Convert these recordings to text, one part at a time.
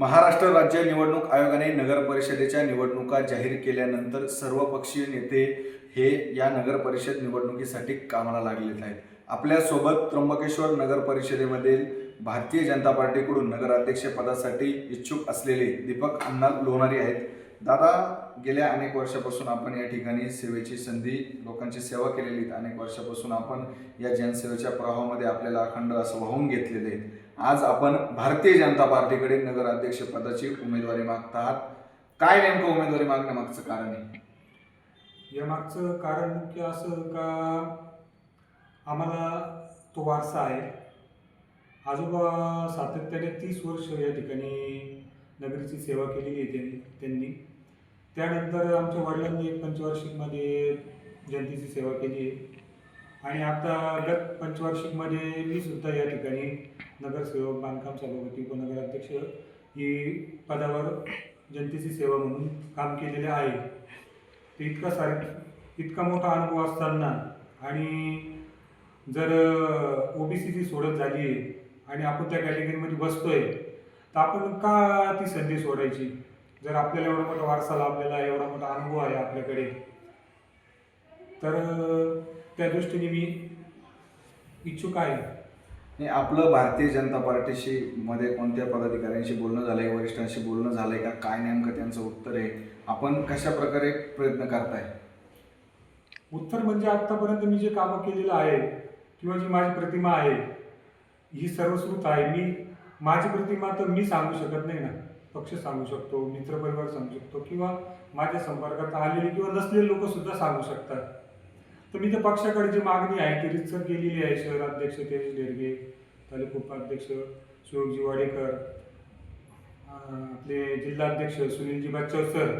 महाराष्ट्र राज्य निवडणूक आयोगाने नगर परिषदेच्या निवडणुका जाहीर केल्यानंतर सर्वपक्षीय नेते हे या नगर परिषद निवडणुकीसाठी कामाला लागलेले आहेत. आपल्यासोबत त्र्यंबकेश्वर नगर परिषदेमधील भारतीय जनता पार्टीकडून नगराध्यक्ष पदासाठी इच्छुक असलेले दीपक अण्णा लोणारी आहेत. दादा गेल्या अनेक वर्षापासून आपण या ठिकाणी सेवेची संधी लोकांची सेवा केलेली आहेत. अनेक वर्षापासून आपण या जनसेवेच्या प्रवाहामध्ये आपल्याला अखंड असं वाहून घेतलेले आहेत. आज आपण भारतीय जनता पार्टीकडे नगराध्यक्ष पदाची उमेदवारी मागत आहात. काय नेमकं उमेदवारी मागण्यामागचं कारण आहे? यामागचं कारण मुख्य असं का आम्हाला तो वारसा आहे. आजोबा सातत्याने तीस वर्ष या ठिकाणी नगरीची सेवा केलेली आहे त्यांनी त्यांनी. त्यानंतर आमच्या वडिलांनी एक पंचवार्षिकमध्ये जनतेची सेवा केली आहे. आणि आता गत पंचवार्षिकमध्ये मी सुद्धा या ठिकाणी नगरसेवक बांधकाम सभापती उपनगराध्यक्ष ही पदावर जनतेची सेवा म्हणून काम केलेले आहे. ते इतका सार इतका मोठा अनुभव असताना आणि जर ओ बी सीची सोडत झाली आहे आणि आपण त्या कॅटेगरीमध्ये बसतोय तर आपण का ती संधी सोडायची? जर आपल्याला एवढा मोठा वारसा लाभलेला आहे एवढा मोठा अनुभव आहे आपल्याकडे तर त्या दृष्टीने मी इच्छुक आहे. आणि आपलं भारतीय जनता पार्टीशी मध्ये कोणत्या पदाधिकाऱ्यांशी बोलणं झालंय वरिष्ठांशी बोलणं झालंय का? काय नेमकं त्यांचं उत्तर आहे? आपण कशा प्रकारे प्रयत्न करताय? उत्तर म्हणजे आत्तापर्यंत मी जे कामं केलेलं आहे किंवा जी माझी प्रतिमा आहे ही सर्वश्रुत आहे. मी माझी प्रतिमा तर मी सांगू शकत नाही ना. पक्ष सांगू शकतो मित्रपरिवार सांगू शकतो किंवा माझ्या संपर्कात आलेले किंवा नसलेले लोक सुद्धा सांगू शकतात. तर मी त्या पक्षाकडे जी मागणी आहे ती रितसर केलेली आहे शहराध्यक्ष तेज डेरगे तालुका उपाध्यक्ष शिवजी वाडेकर आपले जिल्हाध्यक्ष सुनीलजी बच्चव सर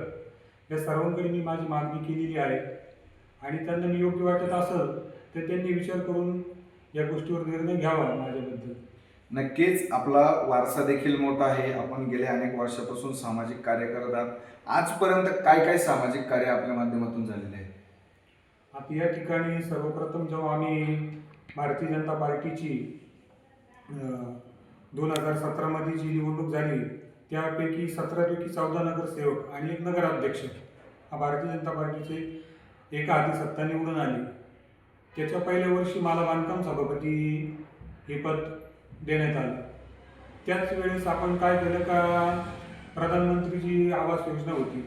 या सर्वांकडे मी माझी मागणी केलेली आहे. आणि त्यांना मी योग्य वाटत असेल तर त्यांनी विचार करून या गोष्टीवर निर्णय घ्यावा माझ्याबद्दल. नक्कीच आपला वारसा देखील मोठा आहे. आपण गेल्या अनेक वर्षापासून सामाजिक कार्य करत आहात. आजपर्यंत काय काय सामाजिक कार्य आपल्या माध्यमातून झालेले आहे आता या ठिकाणी सर्वप्रथम जेव्हा आम्ही भारतीय जनता पार्टीची दोन हजार सतरामध्ये जी निवडणूक झाली त्यापैकी सतरापैकी चौदा नगरसेवक आणि एक नगराध्यक्ष हा भारतीय जनता पार्टीचे एका आधी सत्ता निवडून आली. त्याच्या पहिल्या वर्षी मला बांधकाम सभापती हे पद देण्यात आलं. त्याच वेळेस आपण काय केलं का प्रधानमंत्रीची आवास योजना होती.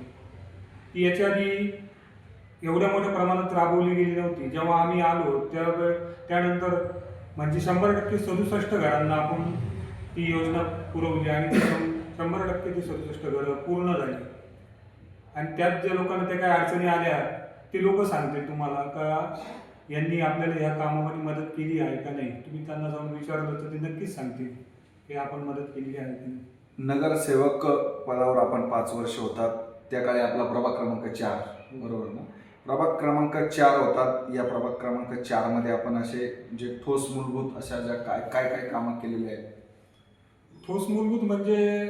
ती याच्या आधी एवढ्या मोठ्या प्रमाणात राबवली गेली नव्हती. जेव्हा आम्ही आलो त्यावेळे त्यानंतर म्हणजे शंभर टक्के सदुसष्ट घरांना आपण ती योजना पुरवली आणि शंभर टक्के ती सदुसष्ट घरं पूर्ण झाली. आणि त्यात ज्या लोकांना त्या काही अडचणी आल्या ते लोक सांगतील तुम्हाला का यांनी आपल्याला ह्या कामामध्ये मदत केली आहे का नाही. तुम्ही त्यांना जाऊन विचारलं तर ते नक्कीच सांगतील की आपण मदत केली आहे की नाही. नगरसेवक पदावर आपण पाच वर्ष होतात. त्या काळी आपला प्रभाग क्रमांक चार बरोबर ना? प्रभाग क्रमांक चार होतात. या प्रभाग क्रमांक चारमध्ये आपण असे जे ठोस मूलभूत अशा ज्या काय काय काय कामं केलेली आहेत? ठोस मूलभूत म्हणजे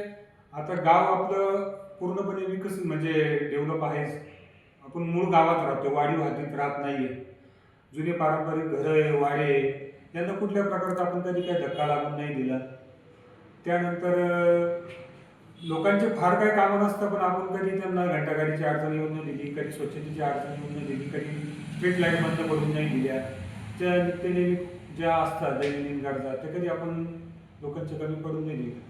आता गाव आपलं पूर्णपणे विकसित म्हणजे डेव्हलप आहेच. आपण मूळ गावात राहतो वाडी वाहतीत राहत नाहीये. जुने पारंपरिक घरं वाडे यांना कुठल्या प्रकारचा आपण कधी काही धक्का लागून नाही दिला. त्यानंतर लोकांचे फार काही कामं नसतं पण आपण कधी त्यांना घंटागाडीची अडचण येऊन नाही दिली कधी स्वच्छतेची अडचण येऊन नाही दिली कधी स्ट्रीट लाइट बंद पडून नाही दिल्या. त्या नित्यनेमी ज्या असतात दैनंदिन गरजा त्या कधी आपण लोकांच्या कमी पडून नाही दिल्या.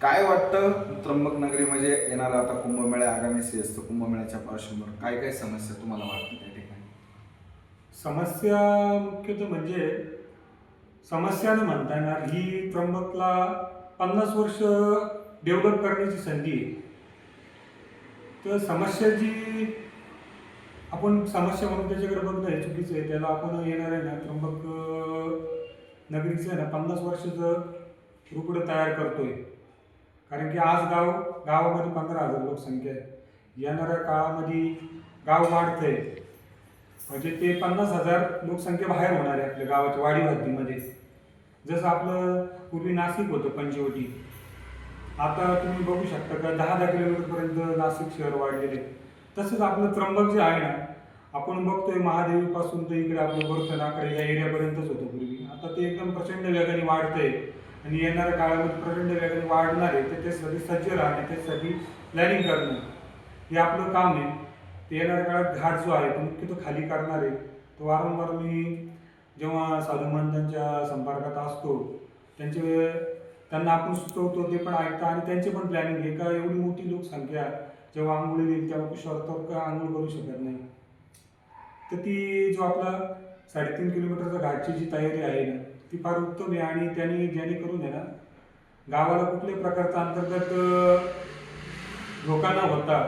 काय वाटतं त्र्यंबक नगरी म्हणजे येणारा आता कुंभमेळा आगामी सी असतो कुंभमेळ्याच्या पार्श्वभूमीवर काय काय समस्या तुम्हाला वाटतात त्या ठिकाणी? समस्या मुख्यतः म्हणजे समस्या न म्हणता येणार ही त्र्यंबकला पन्नास वर्ष डेव्हलप करण्याची संधी आहे. तर समस्या जी आपण समस्या म्हणून त्याच्याकडे बघणं हे चुकीचं आहे त्याला आपण येणार आहे ना त्र्यंबक नगरीचं आहे ना पन्नास वर्षाचं रुपडं तयार करतोय. कारण की आज गाव गावामध्ये पंधरा हजार लोकसंख्या आहे. येणाऱ्या काळामध्ये गाव वाढतंय. म्हणजे ते पन्नास हजार लोकसंख्या बाहेर होणार आहे आपल्या गावाच्या वाडी हद्दीमध्ये जसं आपलं पूर्वी नाशिक होतं पंचवटी. आता तुम्ही बघू शकता का दहा दहा किलोमीटरपर्यंत नाशिक शहर वाढलेले तसंच आपलं त्र्यंबक जे आहे ना आपण बघतोय महादेवीपासून तर इकडे आपलं बर्थनाकडे या एरियापर्यंतच होतं पूर्वी. आता ते एकदम प्रचंड वेगाने वाढतंय. आणि येणाऱ्या काळामध्ये प्रचंड वेगाने वाढणार आहे. तर त्यासाठी सज्ज राहणे त्यासाठी प्लॅनिंग करणं हे आपलं काम आहे. ते येणाऱ्या काळात घाट जो आहे तो मुख्य तो खाली करणार आहे. तो वारंवार मी जेव्हा साधू महाराजांच्या संपर्कात असतो त्यांचे त्यांना आपण सुचवतो ते पण ऐकता आणि त्यांचे पण प्लॅनिंग आहे. का एवढी मोठी लोकसंख्या जेव्हा आंघोळी येईल तेव्हा शहरात का आंघोळ करू शकत नाही? तर ती जो आपला साडेतीन किलोमीटरचा घाटची जी तयारी आहे ना ती फार उत्तम आहे आणि त्यांनी जेणेकरून आहे ना गावाला कुठल्याही प्रकारचा अंतर्गत धोका न होता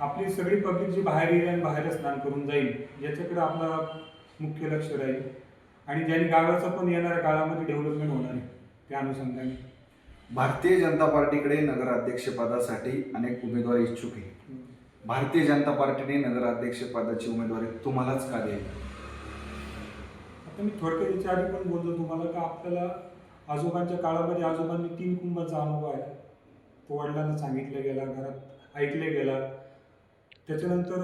आपली सगळी पब्लिक जी बाहेर येईल आणि बाहेर स्नान करून जाईल याच्याकडे आपला मुख्य लक्ष राहील. आणि ज्याने गावाचं पण येणाऱ्या काळामध्ये डेव्हलपमेंट होणार आहे त्या अनुषंगाने. भारतीय जनता पार्टीकडे नगराध्यक्षपदासाठी अनेक उमेदवार इच्छुक आहे भारतीय जनता पार्टीने नगराध्यक्षपदाची उमेदवारी तुम्हालाच का द्यावी आता मी थोडक्यात याच्या आधी पण बोललो तुम्हाला का आपल्याला आजोबांच्या काळामध्ये आजोबांनी तीन कुंभाचा अनुभव आहे. तो वडिलांना सांगितलं गेला घरात ऐकले गेला. त्याच्यानंतर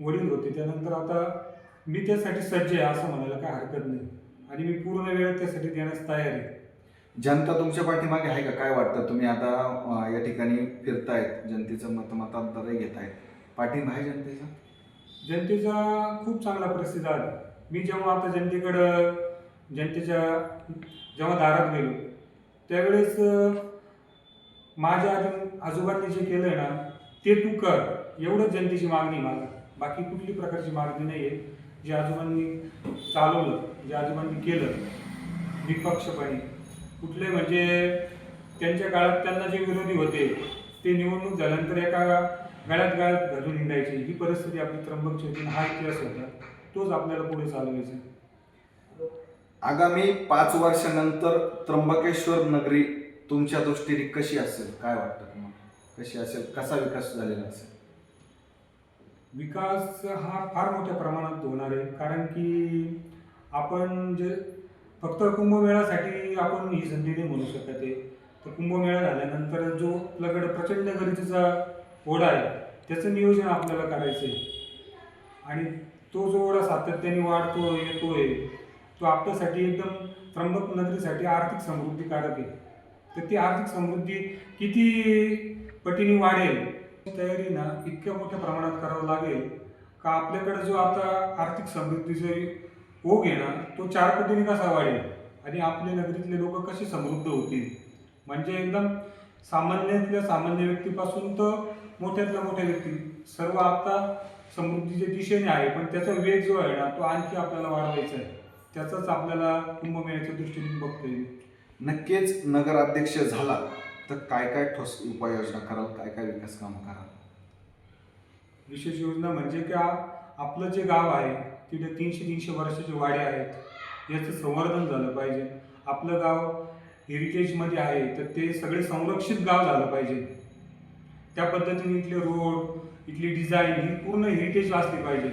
वडील होते. त्यानंतर आता मी त्यासाठी सज्ज आहे असं म्हणायला काय हरकत नाही. आणि मी पूर्ण वेळ त्यासाठी देण्यास तयार आहे. जनता तुमच्या पाठीमागे आहे का? काय वाटतं? तुम्ही आता अं, या ठिकाणी फिरतायत जनतेचं मत मतांतरही घेत आहेत पाठिंबा आहे जनतेचा? जनतेचा खूप चांगला प्रतिसाद मी जेव्हा आता जनतेकडं जनतेच्या जेव्हा दारात गेलो त्यावेळेस अं, माझ्या आधी आजोबांनी जे केलं ना ते तू कर. एवढंच जनतेची मागणी मला बाकी कुठली प्रकारची मागणी नाही आहे जे आजोबांनी चालवलं जे आजोबांनी केलं निपक्षपणे कुठले म्हणजे त्यांच्या काळात त्यांना जे विरोधी होते ते निवडणूक झाल्यानंतर एका गळ्यात गळ्यात घालून हिंडायची ही परिस्थिती आपली त्र्यंबक चौधरी हा इतिहास होता. तोच आपल्याला पुढे चालवायचा आगामी पाच वर्षानंतर त्र्यंबकेश्वर नगरी तुमच्या दृष्टीने कशी असेल? काय वाटतं तुम्हाला? कशी असेल? कसा विकास झालेला असेल? विकास हा फार मोठ्या प्रमाणात होणार आहे. कारण की आपण जे फक्त कुंभमेळ्यासाठी आपण ही संधी नाही म्हणू शकत आहे. तर कुंभमेळा झाल्यानंतर जो आपल्याकडे प्रचंड गरजेचा ओढा आहे त्याचं नियोजन आपल्याला करायचं आहे. आणि तो जो ओढा सातत्याने वाढतो येतोय तो आपल्यासाठी एकदम त्र्यंबक नगरीसाठी आर्थिक समृद्धीकारक आहे. तर ती आर्थिक समृद्धी किती पटीने वाढेल तयारी ना इतक्या मोठ्या प्रमाणात करावं लागेल का आपल्याकडे जो आता आर्थिक समृद्धीचा ओघ आहे ना तो चार पटीने कसा वाढेल? आणि आपल्या नगरीतले लोक कसे समृद्ध होतील? म्हणजे एकदम सामान्यातल्या सामान्य व्यक्तीपासून तर मोठ्यातल्या मोठ्या व्यक्ती सर्व आता समृद्धीच्या दिशेने आहे पण त्याचा वेग जो आहे ना तो आणखी आपल्याला वाढवायचा आहे. त्याचाच आपल्याला कुंभमेळ्याच्या दृष्टीने बघता येईल नक्कीच नगराध्यक्ष झाला तर काय काय ठोस उपाययोजना कराल? काय काय विकास कामं कराल? विशेष योजना म्हणजे का आपलं जे गाव आहे तिथे तीनशे तीनशे वर्षाचे वाडे आहेत. याचं संवर्धन झालं पाहिजे. आपलं गाव हेरिटेजमध्ये आहे तर ते सगळे संरक्षित गाव झालं पाहिजे. त्या पद्धतीने इथले रोड इथली डिझाईन ही पूर्ण हेरिटेज असली पाहिजे.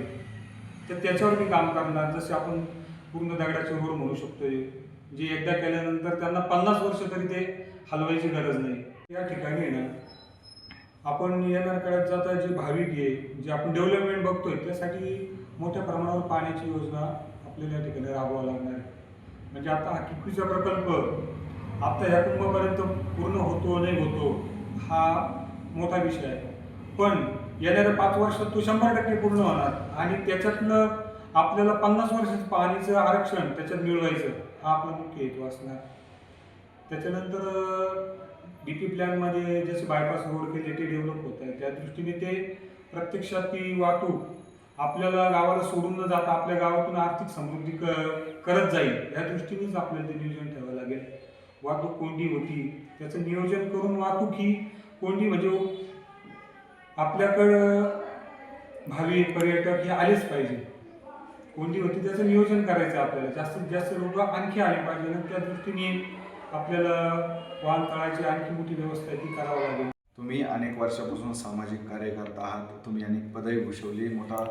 तर त्याच्यावर मी काम करणार जसे आपण पूर्ण दगडाचे रोड म्हणू शकतो जे एकदा केल्यानंतर त्यांना पन्नास वर्ष तरी ते हलवायची गरज नाही. या ठिकाणी ना आपण येणार काळात जाता जे भाविक आहे जे आपण डेव्हलपमेंट बघतोय त्यासाठी मोठ्या प्रमाणावर पाण्याची योजना आपल्याला या ठिकाणी राबवावं लागणार आहे. म्हणजे आता हा किकवीचा प्रकल्प आता ह्या कुंभापर्यंत पूर्ण होतो नाही होतो हा मोठा विषय आहे. पण येणाऱ्या पाच वर्षात तो शंभर टक्के पूर्ण होणार आणि त्याच्यातलं आपल्याला पन्नास वर्षाचं पाणीचं आरक्षण त्याच्यात मिळवायचं हा आपला मुख्य हेतू असणार. त्याच्यानंतर डी पी प्लॅनमध्ये जसे बायपास रोड केले ते डेव्हलप होत आहे. त्या दृष्टीने ते प्रत्यक्षात ती वाहतूक आपल्याला गावाला सोडून न जाता आपल्या गावातून आर्थिक समृद्धी क करत जाईल या दृष्टीनेच आपल्याला ते नियोजन ठेवावं लागेल. वाहतूक कोंडी होती त्याचं नियोजन करून वाहतूक ही कोंडी म्हणजे आपल्याकडं भावी पर्यटक हे आलेच पाहिजे. कोंडी होती त्याचं नियोजन करायचं आपल्याला. जास्तीत जास्त लोक आणखी आले पाहिजे आणि त्या दृष्टीने आपल्याला वाहनतळाची आणखी मोठी व्यवस्था ती करावं लागेल. तुम्ही अनेक वर्षापासून सामाजिक कार्य करत आहात. तुम्ही अनेक पदवी भूषवली. मोठा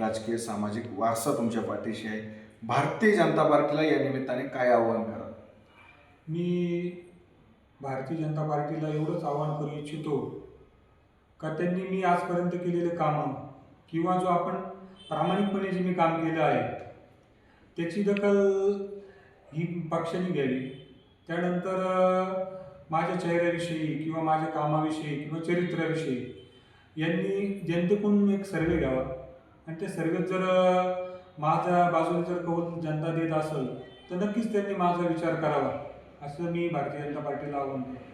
राजकीय सामाजिक वारसा तुमच्या पाठीशी आहे. भारतीय जनता पार्टीला या निमित्ताने काय आव्हान करा? मी भारतीय जनता पार्टीला एवढंच आव्हान करू इच्छितो का त्यांनी मी आजपर्यंत केलेले कामं किंवा जो आपण प्रामाणिकपणे जे मी काम केलं आहे त्याची दखल ही पक्षाने घ्यावी. त्यानंतर माझ्या चेहऱ्याविषयी किंवा माझ्या कामाविषयी किंवा चरित्राविषयी यांनी जनतेकडून एक सर्वे घ्यावा. आणि त्या सर्वेत जर माझ्या बाजूने जर कौल जनता देत असेल तर नक्कीच त्यांनी माझा विचार करावा. असं मी भारतीय जनता पार्टीला आव्हान